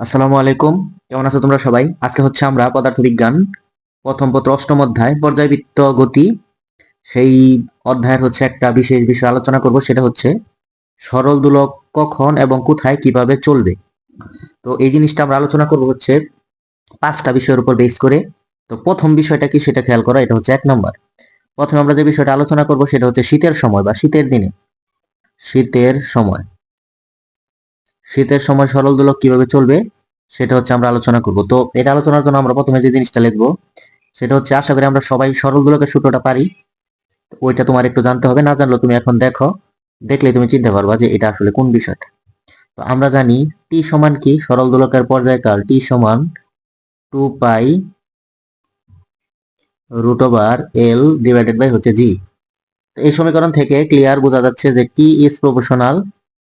আসসালামু আলাইকুম। কেমন আছো তোমরা সবাই? আজকে হচ্ছে আমরা পদার্থবিজ্ঞান, প্রথম পত্র, অষ্টম অধ্যায়, পর্যায়বৃত্ত গতি। সেই অধ্যায়ের হচ্ছে একটা বিশেষ বিষয় আলোচনা করব, সেটা হচ্ছে সরল দোলক কখন এবং কোথায় কীভাবে চলবে। তো এই জিনিসটা আমরা আলোচনা করব হচ্ছে পাঁচটা বিষয়ের উপর বেস করে। তো প্রথম বিষয়টা কি সেটা খেয়াল করা, এটা হচ্ছে এক নম্বর। প্রথমে আমরা যে বিষয়টা আলোচনা করব, সেটা হচ্ছে শীতের সময় বা শীতের দিনে। শীতের সময়। শীতের সময় সরল দোলক কীভাবে চলবে, সেটা হচ্ছে আমরা আলোচনা করব। তো এটা আলোচনার জন্য আমরা প্রথমে যে জিনিসটা লিখব, সেটা হচ্ছে আশা করি আমরা সবাই সরল দোলকের সূত্রটা পারি। ওইটা তোমার একটু জানতে হবে, না জানলেও তুমি এখন দেখো দেখলে তুমি চিনতে পারবা যে এটা আসলে কোন বিষয়টা। তো আমরা জানি টি সমান কি? সরল দোলকের পর্যায়কাল টি সমান two pi root over L divided by হচ্ছে জি তো এই সমীকরণ থেকে ক্লিয়ার বোঝা যাচ্ছে যে T is proportional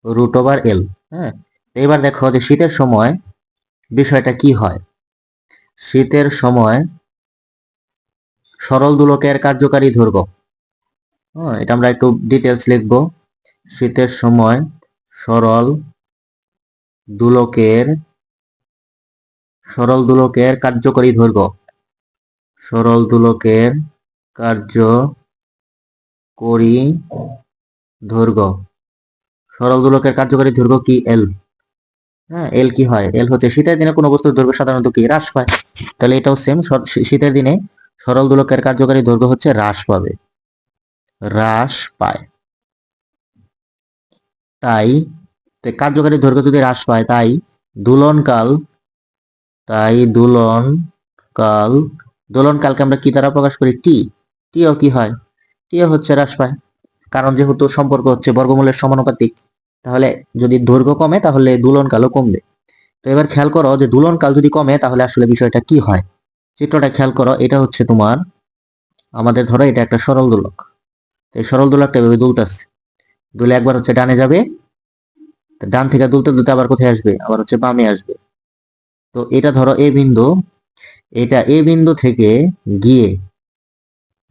root over L হ্যাঁ? এবার দেখো যে শীতের সময় বিষয়টা কি হয়? শীতের সময় সরল দোলকের কার্যকারী দৈর্ঘ্য। হ্যাঁ এটা আমরা একটু ডিটেলস লিখব। শীতের সময় সরল দোলকের সরল দোলকের কার্যকরী দৈর্ঘ্য। সরল দুলকের কার্য করি দৈর্ঘ্য। সরল দোলকের কার্যকরী দৈর্ঘ্য কি এল হ্যাঁ এল কি হয়? এল হচ্ছে শীতের দিনে কোনো বস্তুর দৈর্ঘ্য সাধারণত কি? হ্রাস পায়। তাহলে এটাও সেম শীতের দিনে সরল দোলকের কার্যকারী দৈর্ঘ্য হচ্ছে হ্রাস পাবে। হ্রাস পায়। তাই কার্যকারী দৈর্ঘ্য যদি হ্রাস পায়, তাই দোলনকাল, তাই দোলন কাল দোলন কালকে আমরা কি দ্বারা প্রকাশ করি? টি টিও কি হয়? টিও হচ্ছে হ্রাস পায়। কারণ যেহেতু সম্পর্ক হচ্ছে বর্গমূলের সমানুপাতিক তাহলে যদি দৈর্ঘ্য কমে, তাহলে দোলন কালও কমবে। তো এবার খেয়াল করো যে দোলন কাল যদি কমে, তাহলে আসলে বিষয়টা কি হয়? চিত্রটা খেয়াল করো, এটা হচ্ছে তোমার, আমাদের ধরো এটা একটা সরল দোলক। এই সরল দোলকটা এভাবে দুলতেছে। দুলে একবার হচ্ছে ডানে যাবে ডান থেকে দুলতে দুলতে আবার কোথায় আসবে? আবার হচ্ছে বামে আসবে। তো এটা ধরো এ বিন্দু, এটা এ বিন্দু থেকে গিয়ে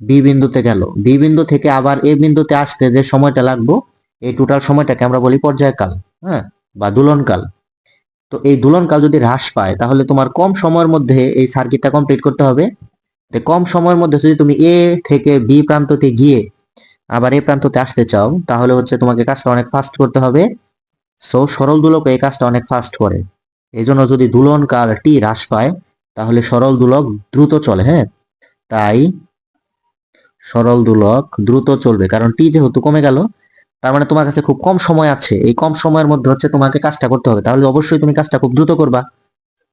বি বিন্দুতে গেল। বি বিন্দু থেকে আবার এ বিন্দুতে আসতে যে সময়টা লাগবো এই টোটাল সময়টাকে আমরা বলি পর্যায়কাল হ্যাঁ বা দুলনকাল। তো এই দুলনকাল যদি হ্রাস পায়, তাহলে তোমার কম সময়ের মধ্যে এই সার্কিটটা কমপ্লিট করতে হবে। তো কম সময়ের মধ্যে যদি তুমি এ থেকে বি প্রান্ততে গিয়ে আবার এ প্রান্ততে আসতে চাও, তাহলে হচ্ছে তোমাকে কাজটা অনেক ফাস্ট করতে হবে। সো সরল দুলক এই কাজটা অনেক ফাস্ট করে। এই জন্য যদি দুলন কাল টি হ্রাস পায়, তাহলে সরল দুলক দ্রুত চলে হ্যাঁ? তাই সরল দুলক দ্রুত চলবে, কারণ টি যেহেতু কমে গেল তার মানে তোমার কাছে খুব কম সময় আছে। এই কম সময়ের মধ্যে হচ্ছে তোমাকে কাজটা করতে হবে। তাহলে অবশ্যই তুমি কাজটা খুব দ্রুত করবা।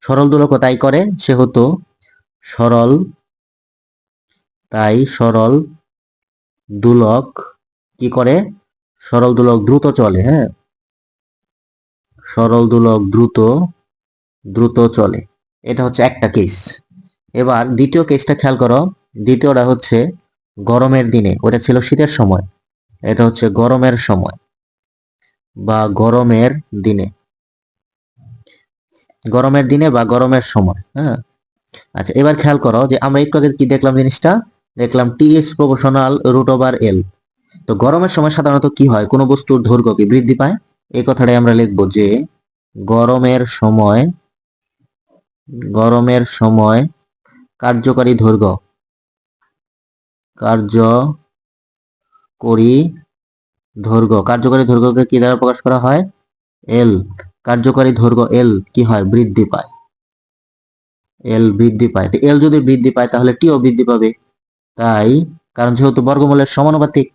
সরল দুলকও তাই করে, সেহেতু সরল, তাই সরল দুলক কি করে? সরল দুলক দ্রুত চলে হ্যাঁ? সরল দুলক দ্রুত দ্রুত চলে। এটা হচ্ছে একটা কেস এবার দ্বিতীয় কেসটা খেয়াল করো। দ্বিতীয়টা হচ্ছে গরমের দিনে, ওটা ছিল শীতের সময়। এটা হচ্ছে গরমের সময় বা গরমের দিনে। গরমের দিনে বা গরমের সময় হ্যাঁ? আচ্ছা এবার খেয়াল করো যে আমরা একটু আগে কি দেখলাম জিনিসটা? দেখলাম T as root over L. তো গরমের সময় সাধারণত কি হয়? কোনো বস্তুর দৈর্ঘ্য কি বৃদ্ধি পায়? এই কথাটাই আমরা লিখব যে গরমের সময় গরমের সময় কার্যকারী দৈর্ঘ্য কার্যকরী দৈর্ঘ্য কার্যকারী দৈর্ঘ্যকে কি দ্বারা প্রকাশ করা হয়? এল কার্যকারী দৈর্ঘ্য এল কি হয়? বৃদ্ধি পায়। এল বৃদ্ধি পায়। তো এল যদি বৃদ্ধি পায়, তাহলে টিও বৃদ্ধি পাবে। তাই, কারণ যেহেতু বর্গমূলের সমানুপাতিক,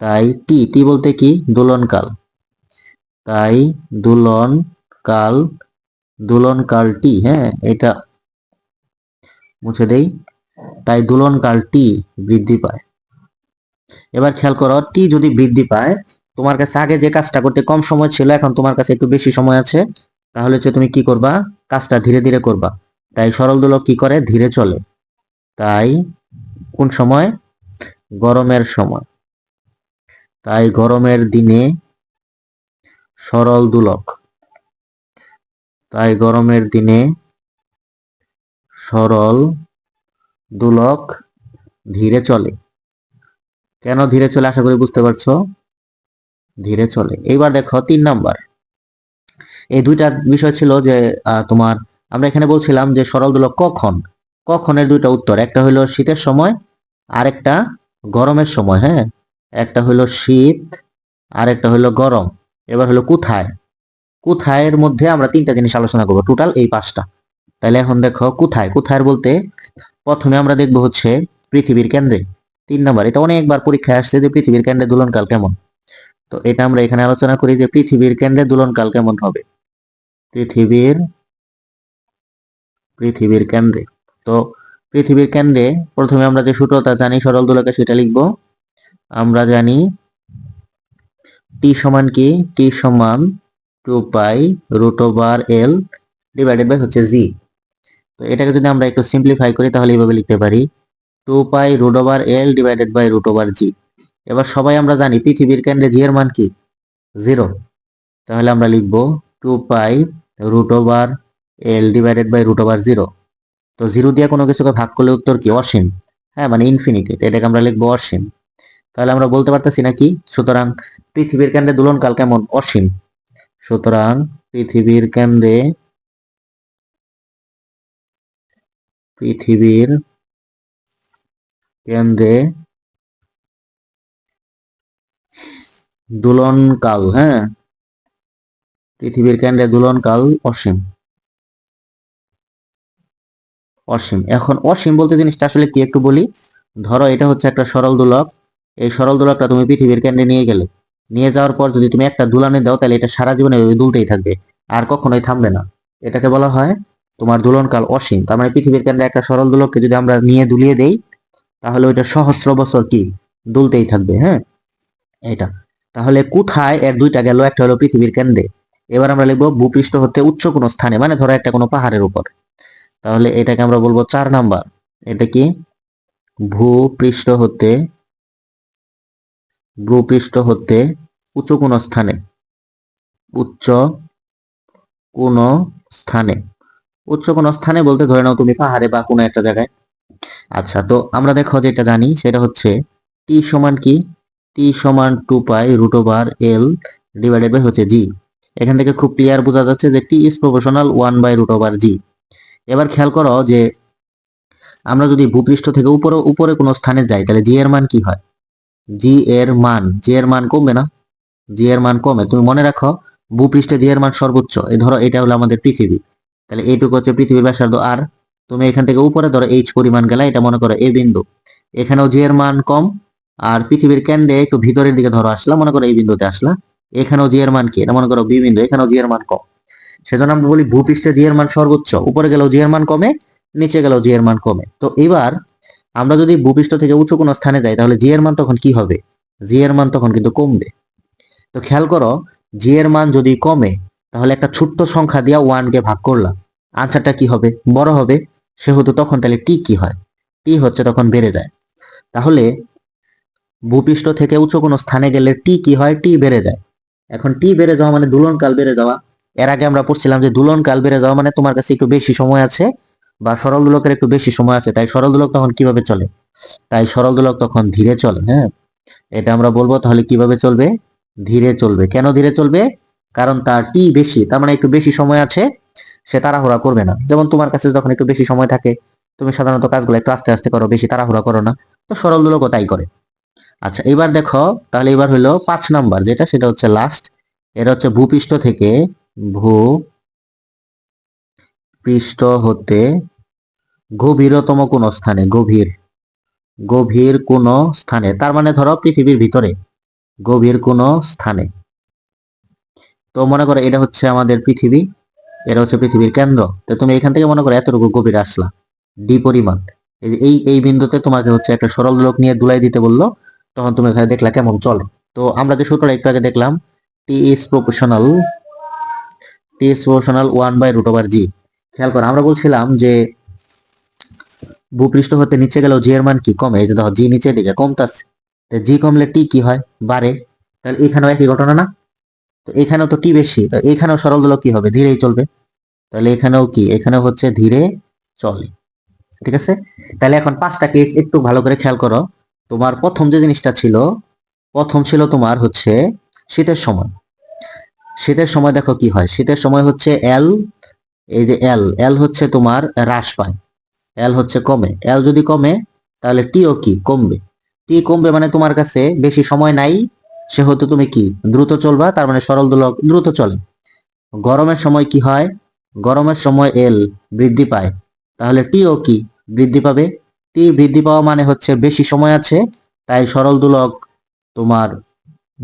তাই টি টি বলতে কি? দোলনকাল। তাই দোলন কাল দোলন কাল টি হ্যাঁ এটা মুছে দেই। তাই দোলন কাল টি বৃদ্ধি পায়। এবার খেয়াল করো টি যদি বৃদ্ধি পায়, তোমার কাছে আগে যে কাজটা করতে কম সময় ছিল, এখন তোমার কাছে একটু বেশি সময় আছে, তাহলে হচ্ছে তুমি কি করবা? কাজটা ধীরে ধীরে করবা। তাই সরল দোলক কি করে? ধীরে চলে। তাই কোন সময়? গরমের সময়। তাই গরমের দিনে সরল দোলক। তাই গরমের দিনে সরল দোলক ধীরে চলে। কেন ধীরে চলে? আশা করি বুঝতে পারছ। ধীরে চলে। এইবার দেখো, তিন নাম্বার। এই দুইটা বিষয় ছিল যে তোমার, আমরা এখানে বলছিলাম যে সরল দোলক কখন? কখনের দুইটা উত্তর। একটা হলো শীতের সময় আর একটা গরমের সময় হ্যাঁ? একটা হলো শীত আর একটা হলো গরম। এবার হলো কোথায়? কোথায়ের মধ্যে আমরা তিনটা জিনিস আলোচনা করব। টোটাল এই পাঁচটা। তাহলে এখন দেখো, কোথায়? কোথায় বলতে প্রথমে আমরা দেখব হচ্ছে পৃথিবীর কেন্দ্রে। তিন নাম্বার, এটা অনেকবার পরীক্ষায় আসছে যে পৃথিবীর কেন্দ্রে দুলনকাল কেমন। তো এটা আমরা এখানে আলোচনা করি যে পৃথিবীর কেন্দ্রে দুলনকাল কেমন হবে। পৃথিবীর পৃথিবীর কেন্দ্রে। তো পৃথিবীর কেন্দ্রে প্রথমে আমরা যে সূত্রটা জানি, সরল দোলকে সেটা লিখব। আমরা জানি টি সমান কি? টি সমান two pi root over L divided by হচ্ছে জি তো এটাকে যদি আমরা একটু সিম্পলিফাই করি, তাহলে এইভাবে লিখতে পারি। Two pi root over L divided by root over G এবার সবাই আমরা জানি পৃথিবীর কেন্দ্রে জি এর মান কি? জিরো তাহলে আমরা লিখব two pi root over L divided by root over zero তো জিরো দিয়ে কোনো কিছুকে ভাগ করলে উত্তর কি? অসীম। হ্যাঁ মানে ইনফিনিটি এটাকে আমরা লিখব অসীম। তাহলে আমরা বলতে পারতেছি নাকি সুতরাং পৃথিবীর কেন্দ্রে দুলনকাল কেমন? অসীম। সুতরাং পৃথিবীর কেন্দ্রে, পৃথিবীর কেন্দ্রে দুলনকাল হ্যাঁ? পৃথিবীর কেন্দ্রে দুলনকাল অসীম। অসীম। এখন অসীম বলতে জিনিসটা আসলে কি একটু বলি? ধরো এটা হচ্ছে একটা সরল দোলক। এই সরল দোলকটা তুমি পৃথিবীর কেন্দ্রে নিয়ে গেলে। নিয়ে যাওয়ার পর যদি তুমি একটা দুলানে দাও, তাহলে এটা সারা জীবনে দুলতেই থাকবে। আর কখনোই থামবে না। এটাকে বলা হয় তোমার দুলনকাল অসীম। তার মানে পৃথিবীর কেন্দ্রে একটা সরল দোলককে যদি আমরা নিয়ে দুলিয়ে দেই তাহলে ওইটা সহস্র বছর কি দুলতেই থাকবে হ্যাঁ? এটা তাহলে কোথায় এর দুইটা গেল, একটা হলো পৃথিবীর কেন্দ্রে। এবার আমরা লিখব ভূপৃষ্ঠ হতে উচ্চ কোনো স্থানে মানে ধরো একটা কোনো পাহাড়ের উপর। তাহলে এটাকে আমরা বলব চার নাম্বার। এটা কি? ভূপৃষ্ঠ হতে ভূপৃষ্ঠ হতে উচ্চ কোনো স্থানে। উচ্চ কোন স্থানে। উচ্চ কোন স্থানে বলতে ধরে নাও তুমি পাহাড়ে বা কোনো একটা জায়গায়। আচ্ছা তো আমরা দেখো যেটা জানি, সেটা হচ্ছে টি সমান কি? টি সমান two pi root over L divided by হচ্ছে জি এখান থেকে খুব ক্লিয়ার বোঝা যাচ্ছে যে T is proportional one by root over G এবার খেয়াল করো যে আমরা যদি ভূপৃষ্ঠ থেকে উপরে উপরে কোনো স্থানে যাই, তাহলে জি এর মান কি হয়? জি এর মান জি এর মান কমবে না? জি এর মান কমে। তুমি মনে রাখো, ভূপৃষ্ঠে জি এর মান সর্বোচ্চ। এই ধরো, এটা হলো আমাদের পৃথিবী। তাহলে এইটুকু হচ্ছে পৃথিবীর ব্যাসার্ধ। আর তুমি এখান থেকে উপরে ধরো এইচ পরিমাণ গেলা এটা মনে করো এ বিন্দু। এখানেও জি এর মান কম, আর পৃথিবীর কেন্দ্রে একটু ভিতরের দিকে ধরো আসলা, মনে করো এই বিন্দুতে আসলা। এখানেও জি এর মান কি? এটা মনে করো বি বিন্দু, এখানেও জি এর মান কম। সেজন্য আমরা বলি ভূপৃষ্ঠে জি এর মান সর্বোচ্চ, উপরে গেলেও জি এর মান কমে, নিচে গেলেও জি এর মান কমে। তো এবার আমরা যদি ভূপৃষ্ঠ থেকে উঁচু কোনো স্থানে যাই, তাহলে জি এর মান তখন কি হবে? জি এর মান তখন কিন্তু কমবে। তো খেয়াল করো জি এর মান যদি কমে, তাহলে একটা ছোট্ট সংখ্যা দিয়া ওয়ান কে ভাগ করলাম। আনসারটা কি হবে? বড় হবে। সেহেতু তখন তাহলে টি কি হয়? টি হচ্ছে তখন বেড়ে যায়। তাহলে ভূপৃষ্ঠ থেকে উঁচু কোনো স্থানে গেলে টি কি হয়? টি বেড়ে যায়। এখন টি বেড়ে যাওয়া মানে দুলনকাল বেড়ে যাওয়া। এর আগে আমরা পড়ছিলাম যে দুলনকাল বেড়ে যাওয়া মানে তোমার কাছে একটু বেশি সময় আছে বা সরল দোলকের একটু বেশি সময় আছে। তাই সরল দোলক তখন কীভাবে চলে? তাই সরল দোলক তখন ধীরে চলে হ্যাঁ? এটা আমরা বলব তাহলে কীভাবে চলবে? ধীরে চলবে। কেন ধীরে চলবে? কারণ তার টি বেশি, তার মানে একটু বেশি সময় আছে। সে তাড়াহুড়া করবে না। যেমন তোমার কাছে যখন একটু বেশি সময় থাকে, তুমি সাধারণত কাজগুলো একটু আস্তে আস্তে করো, বেশি তাড়াহুড়া করো না। তো সরল দোলকও তাই করে। আচ্ছা এবার দেখো, তাহলে এবার হলো পাঁচ নাম্বার, যেটা সেটা হচ্ছে লাস্ট এটা হচ্ছে ভূপৃষ্ঠ থেকে ভূ পৃষ্ঠ হতে গভীরতম কোন স্থানে, গভীর গভীর কোন স্থানে। তার মানে ধরো পৃথিবীর ভিতরে গভীর কোন স্থানে। তো মনে করো এটা হচ্ছে আমাদের পৃথিবী। এটা হচ্ছে পৃথিবীর কেন্দ্র। তো তুমি এখান থেকে মনে করো এতটুকু গভীর আসলা। ডি পরিমাণ। এই এই বিন্দুতে তোমাকে হচ্ছে একটা সরল লোক নিয়ে দুলাই দিতে বলল। তখন তুমি এখানে দেখলা কেমন চলে। তো আমরা যে সূত্রটা একটু আগে দেখলাম T is proportional T is proportional one by root over G খেয়াল করো, আমরা বলছিলাম যে ভূপৃষ্ঠ হতে নিচে গেলেও জি এর মান কি? কমে। এই যে দেখো জি নিচের দিকে কমতাছে। জি কমলে টি কি হয়? বাড়ে। তাহলে এখানেও একই ঘটনা না? তো এখানেও তো টি বেশি? তো এখানেও সরল দোলক কি হবে? ধীরেই চলবে। তাহলে এখানেও কি? এখানেও হচ্ছে ধীরে চলে। ঠিক আছে? তাহলে এখন পাঁচটা কেস একটু ভালো করে খেয়াল করো। তোমার প্রথম যে জিনিসটা ছিল, প্রথম ছিল তোমার হচ্ছে শীতের সময়। শীতের সময় দেখো কি হয়? শীতের সময় হচ্ছে এল এই যে এল এল হচ্ছে তোমার হ্রাস পায়। এল হচ্ছে কমে। এল যদি কমে, তাহলে টিও কি? কমবে। টি কমবে মানে তোমার কাছে বেশি সময় নাই সেহেতু তুমি কি? দ্রুত চলবা, তার মানে সরল দোলক, দ্রুত চলে। গরমের সময় কি হয়? গরমের সময় এল বৃদ্ধি পায়। তাহলে টিও কি? বৃদ্ধি পাবে। টি বৃদ্ধি পাওয়া মানে হচ্ছে বেশি সময় আছে, তাই সরল দোলক তোমার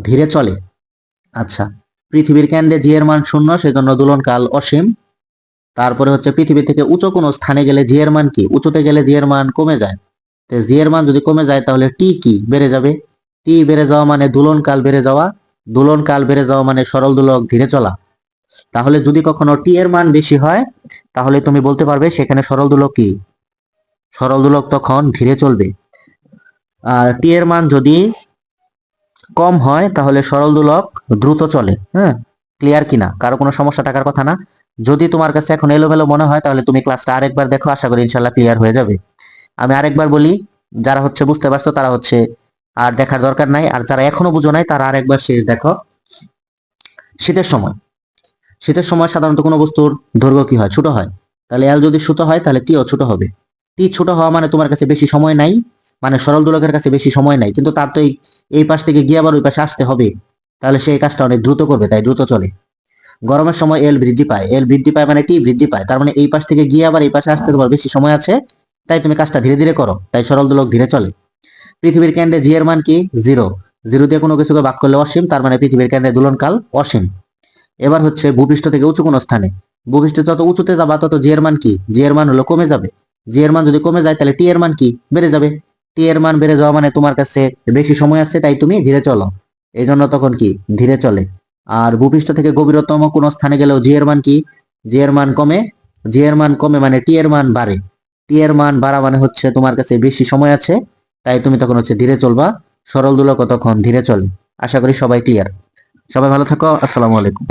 ধীরে চলে। আচ্ছা পৃথিবীর কেন্দ্রে জি এর মান শূন্য, সেজন্য দোলনকাল অসীম। তারপরে হচ্ছে পৃথিবী থেকে উঁচু কোনো স্থানে গেলে জি এর মান কি? উঁচুতে গেলে জি এর মান কমে যায়। তো জি এর মান যদি কমে যায়, তাহলে টি কি? বেড়ে যাবে। টি বেড়ে যাওয়া মানে দোলনকাল বেড়ে যাওয়া দোলনকাল বেড়ে যাওয়া মানে সরল দুলক ধীরে চলা। তাহলে যদি কখনো টি এর মান বেশি হয়, তাহলে তুমি বলতে পারবে সেখানে সরল দুলক কি? সরল দুলক তখন ধীরে চলবে। আর টি এর মান যদি কম হয়, তাহলে সরল দুলক দ্রুত চলে হ্যাঁ? ক্লিয়ার কিনা? কারও কোনো সমস্যা থাকার কথা না। যদি তোমার কাছে এখন এলোমেলো মনে হয়, তাহলে তুমি ক্লাসটা আরেকবার দেখো, আশা করি ইনশাল্লাহ ক্লিয়ার হয়ে যাবে। আমি আরেকবার বলি, যারা হচ্ছে বুঝতে পারছ, তারা হচ্ছে আর দেখার দরকার নাই। আর যারা এখনও বুঝো নাই, তারা আরেকবার শেষ দেখো। শীতের সময়। শীতের সময় সাধারণত কোনো বস্তুর দৈর্ঘ্য কি হয়? ছোট হয়। তাহলে এল যদি ছোট হয়, তাহলে টিও ছোট হবে। টি ছোট হওয়া মানে তোমার কাছে বেশি সময় নাই মানে সরল দোলকের কাছে বেশি সময় নাই। কিন্তু তার তো এই পাশ থেকে গিয়ে আবার ওই পাশে আসতে হবে। তাহলে সেই কাজটা অনেক দ্রুত করবে, তাই দ্রুত চলে। গরমের সময় এল বৃদ্ধি পায়। এল বৃদ্ধি পায় মানে টি বৃদ্ধি পায়। তার মানে এই পাশ থেকে গিয়ে আবার এই পাশে আসতে তোমার বেশি সময় আছে। তাই তুমি কাজটা ধীরে ধীরে করো। তাই সরল দোলক ধীরে চলে। পৃথিবীর কেন্দ্রে জি এর মান কি? জিরো। জিরো দিয়ে কোনো কিছুকে বাক করলে অসীম, তার মানে পৃথিবীর কেন্দ্রে দোলনকাল অসীম। এবার হচ্ছে ভূপৃষ্ঠ থেকে উঁচু কোনো স্থানে। ভূপৃষ্ঠ যত উঁচুতে যাবা, তত জি এর মান কি? জি এর মান হলো কমে যাবে। জি এর মান যদি কমে যায়, তাহলে টি এর মান কি? বেড়ে যাবে। টি এর মান বেড়ে যাওয়া মানে তোমার কাছে বেশি সময় আছে, তাই তুমি ধীরে চলো। এই জন্য তখন কি? ধীরে চলে। আর ভূপৃষ্ঠ থেকে গভীরতম কোনো স্থানে গেলেও জি এর মান কি? জি এর মান কমে। জি এর মান কমে মানে টি এর মান বাড়ে। টি এর মান বাড়া মানে হচ্ছে তোমার কাছে বেশি সময় আছে তাই তুমি তখন হচ্ছে ধীরে চলবা, সরল দুলো কতক্ষণ ধীরে চলে। আশা করি সবাই ক্লিয়ার সবাই ভালো থাকো, আসসালামু আলাইকুম।